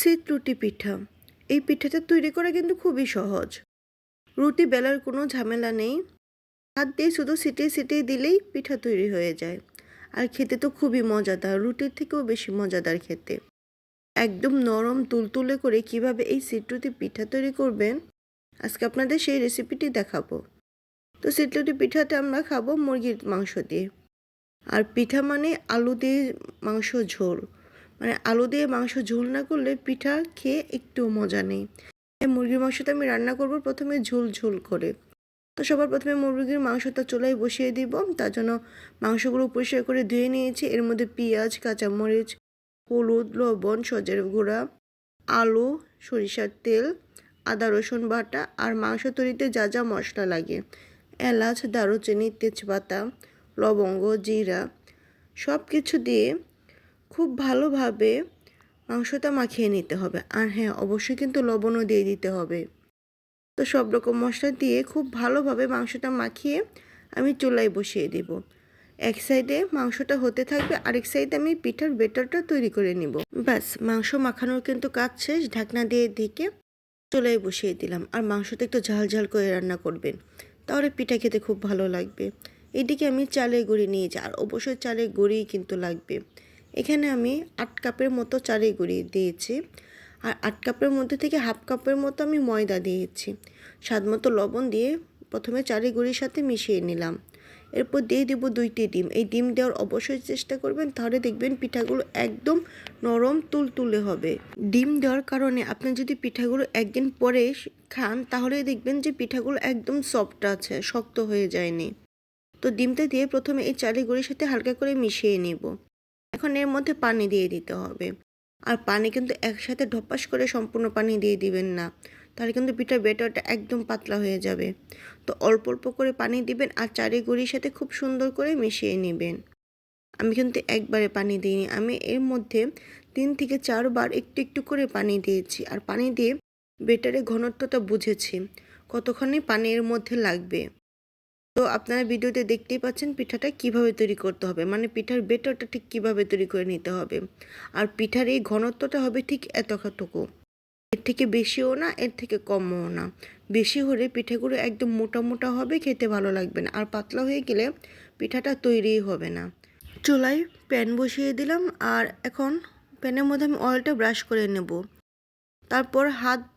শীত রুটি পিঠা। এই পিঠাটা তৈরি করা কিন্তু খুবই সহজ। রুটি বেলার কোনো ঝামেলা নেই। হাত দিয়ে শুধু সিটিয়ে সিটিয়ে দিলেই পিঠা তৈরি হয়ে যায়। আর খেতে তো খুবই মজাদার, রুটির থেকেও বেশি মজাদার খেতে। একদম নরম তুলতুলে করে কীভাবে এই সিটরুটি পিঠা তৈরি করবেন, আজকে আপনাদের সেই রেসিপিটি দেখাবো। তো সিটরুটি পিঠাটা আমরা খাব মুরগির মাংস দিয়ে। আর পিঠা মানে আলু দিয়ে মাংস ঝোল। মানে আলু দিয়ে মাংস ঝোল না করলে পিঠা খেয়ে একটু মজা নেই। মুরগির মাংসটা আমি রান্না করব প্রথমে ঝোল ঝোল করে। তো সবার প্রথমে মুরগির মাংসটা চুলায় বসিয়ে দিব। তার জন্য মাংসগুলো পরিষ্কার করে ধুয়ে নিয়েছি। এর মধ্যে পেঁয়াজ, কাঁচামরিচ, হলুদ, লবণ সজের গুঁড়া, আলু, সরিষার তেল, আদা, রসুন বাটা আর মাংস তৈরিতে যা যা মশলা লাগে। এলাচ, দারুচিনি, তেজপাতা, লবঙ্গ, জিরা সব কিছু দিয়ে খুব ভালোভাবে মাংসটা মাখিয়ে নিতে হবে। আর হ্যাঁ অবশ্যই কিন্তু লবণও দিয়ে দিতে হবে। তো সব রকম মশলা দিয়ে খুব ভালোভাবে মাংসটা মাখিয়ে আমি চুলায় বসিয়ে দেব। এক সাইডে মাংসটা হতে থাকবে, আরেক সাইডে আমি পিঠার বেটারটা তৈরি করে নিব। ব্যাস, মাংস মাখানোর কিন্তু কাজ শেষ। ঢাকনা দিয়ে ঢেকে চুলায় বসিয়ে দিলাম। আর মাংসটা একটু ঝাল ঝাল করে রান্না করবেন, তাহলে পিঠা খেতে খুব ভালো লাগবে। এদিকে আমি চালের গুঁড়ি নিয়েছি আর অবশ্যই চালের গুঁড়িই কিন্তু লাগবে। এখানে আমি আট কাপের মতো চালের গুঁড়ি দিয়েছি। আর আট কাপের মধ্যে থেকে হাফ কাপের মতো আমি ময়দা দিয়েছি। স্বাদ মতো লবণ দিয়ে প্রথমে চালের গুঁড়ির সাথে মিশিয়ে নিলাম। এরপর দিয়ে দেব দুইটি ডিম। এই ডিম দেওয়ার অবশ্যই চেষ্টা করবেন। তাহলে দেখবেন পিঠাগুলো একদম নরম তুলতুলে হবে। ডিম দেওয়ার কারণে আপনি যদি পিঠাগুলো একদিন পরে খান, তাহলে দেখবেন যে পিঠাগুলো একদম সফট আছে, শক্ত হয়ে যায়নি। তো ডিমটা দিয়ে প্রথমে এই চালের গুঁড়ির সাথে হালকা করে মিশিয়ে নেব। এখন এর মধ্যে পানি দিয়ে দিতে হবে। আর পানি কিন্তু একসাথে ঢপাস করে সম্পূর্ণ পানি দিয়ে দিবেন না। তাহলে কিন্তু পিঠার বেটারটা একদম পাতলা হয়ে যাবে। তো অল্প অল্প করে পানি দিবেন আর চারি গুঁড়ির সাথে খুব সুন্দর করে মিশিয়ে নেবেন। আমি কিন্তু একবারে পানি দিইনি। আমি এর মধ্যে তিন থেকে চারবার একটু একটু করে পানি দিয়েছি। আর পানি দিয়ে বেটারের ঘনত্বটা বুঝেছি। কতখানি পানি এর মধ্যে লাগবে। তো আপনারা ভিডিওতে দেখতেই পাচ্ছেন পিঠাটা কীভাবে তৈরি করতে হবে। মানে পিঠার বেটারটা ঠিক কীভাবে তৈরি করে নিতে হবে। আর পিঠার এই ঘনত্বটা হবে ঠিক এতটুকু এর থেকে বেশিও না, এর থেকে কমও না। বেশি হলে পিঠেগুলো একদম মোটা মোটা হবে, খেতে ভালো লাগবে না। আর পাতলা হয়ে গেলে পিঠাটা তৈরিই হবে না। চুলায় প্যান বসিয়ে দিলাম। আর এখন প্যানের মধ্যে আমি অয়েলটা ব্রাশ করে নেব। তারপর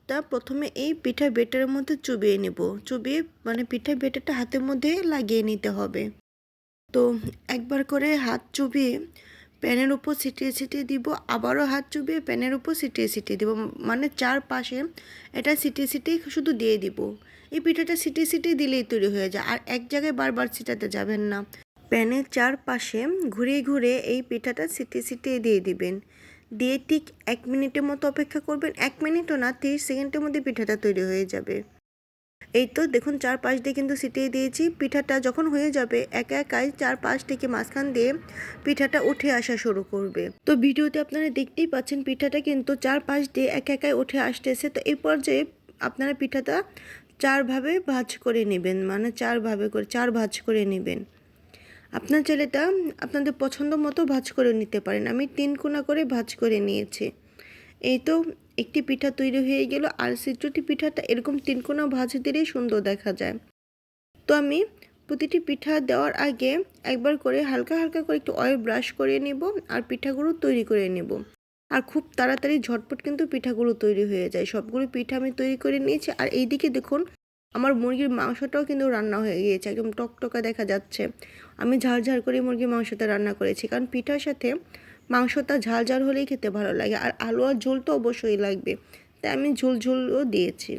হাতটা প্রথমে এই পিঠা বেটারের মধ্যে চুবিয়ে নেব। চুবিয়ে মানে পিঠা বেটারটা হাতের মধ্যে লাগিয়ে নিতে হবে। তো একবার করে হাত চুবিয়ে প্যানের উপর ছিটিয়ে ছিটিয়ে দিব, আবারও হাত চুবিয়ে প্যানের উপর ছিটিয়ে ছিটিয়ে দিব। মানে চার পাশে এটা ছিটিয়ে ছিটিয়ে শুধু দিয়ে দিব। এই পিঠাটা ছিটিয়ে ছিটিয়ে দিলেই তৈরি হয়ে যায়। আর এক জায়গায় বারবার ছিটাতে যাবেন না। প্যানের চারপাশে ঘুরিয়ে ঘুরে এই পিঠাটা ছিটিয়ে ছিটিয়ে দিয়ে দিবেন। দিয়ে ঠিক এক মিনিটের মতো অপেক্ষা করবেন। এক মিনিটও না, তিরিশ সেকেন্ডের মধ্যে পিঠাটা তৈরি হয়ে যাবে। এই তো দেখুন চার পাশ দিয়ে কিন্তু সিটিয়ে দিয়েছি। পিঠাটা যখন হয়ে যাবে, একা একাই চার পাশ থেকে মাঝখান দিয়ে পিঠাটা উঠে আসা শুরু করবে। তো ভিডিওতে আপনারা দেখতেই পাচ্ছেন, পিঠাটা কিন্তু চার পাশ দিয়ে একা একাই উঠে আসতেছে। তো এই পর্যায়ে আপনারা পিঠাটা চারভাবে ভাজ করে নেবেন মানে চারভাবে করে, চার ভাজ করে নেবেন। আপনার ছেলেটা আপনাদের পছন্দ মতো ভাজ করে নিতে পারেন। আমি তিন কোনা করে ভাজ করে নিয়েছি। এই তো একটি পিঠা তৈরি হয়ে গেল। আর সিট্রুটি পিঠাটা এরকম তিন কোনা ভাজ দিলেই সুন্দর দেখা যায়। তো আমি প্রতিটি পিঠা দেওয়ার আগে একবার করে হালকা হালকা করে একটু অয়েল ব্রাশ করে নেব আর পিঠাগুলো তৈরি করে নেব। আর খুব তাড়াতাড়ি ঝটপট কিন্তু পিঠাগুলো তৈরি হয়ে যায়। সবগুলো পিঠা আমি তৈরি করে নিয়েছি। আর এইদিকে দেখুন আমার মুরগির মাংসটাও কিন্তু রান্না হয়ে গিয়েছে, একদম টকটকা দেখা যাচ্ছে। আমি ঝাল ঝাল করে মুরগির মাংসটা রান্না করেছি, কারণ পিঠার সাথে মাংসটা ঝাল ঝাল হলেই খেতে ভালো লাগে, আর আলু আর ঝোল তো অবশ্যই লাগবে। তাই আমি ঝোল ঝোলও দিয়েছি।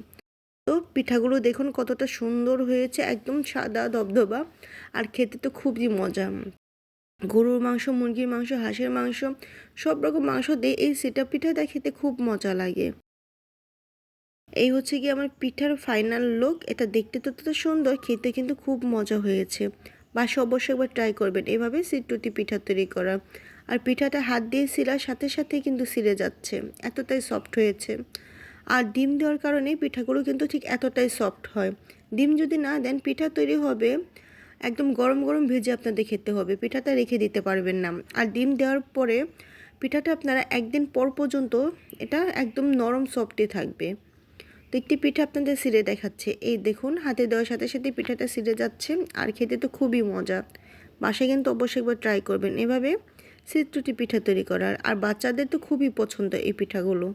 তো পিঠাগুলো দেখুন কতটা সুন্দর হয়েছে, একদম সাদা দবদবা আর খেতে তো খুবই মজা। গরুর মাংস, মুরগির মাংস, হাঁসের মাংস, সব রকম মাংস দিয়ে এই সেটা পিঠাটা খেতে খুব মজা লাগে। এই হচ্ছে কি আমার পিঠার ফাইনাল লুক এটা দেখতে তো তত সুন্দর, খেতে কিন্তু খুব মজা হয়েছে। বাসা অবশ্যই একবার ট্রাই করবেন। এভাবে সিটুটি পিঠা তৈরি করা। আর পিঠাটা হাত দিয়ে সিলার সাথে সাথে কিন্তু সিলে যাচ্ছে। এতটাই সফট হয়েছে। আর ডিম দেওয়ার কারণে পিঠাগুলো কিন্তু ঠিক এতটাই সফট হয়। ডিম যদি না দেন, পিঠা তৈরি হবে, একদম গরম গরম ভেজে আপনাদের খেতে হবে। পিঠাটা রেখে দিতে পারবেন না। আর ডিম দেওয়ার পরে পিঠাটা আপনারা একদিন পর পর্যন্ত এটা একদম নরম সফটই থাকবে। তো একটি পিঠা আপনাদের সিরে দেখাচ্ছে। এই দেখুন, হাতে দেওয়ার সাথে সাথে পিঠাটা সিরে যাচ্ছে আর খেতে তো খুবই মজা। বাসায় কিন্তু অবশ্যই একবার ট্রাই করবেন। এভাবে সিরটুটি পিঠা তৈরি করার। আর বাচ্চাদের তো খুবই পছন্দ এই পিঠাগুলো।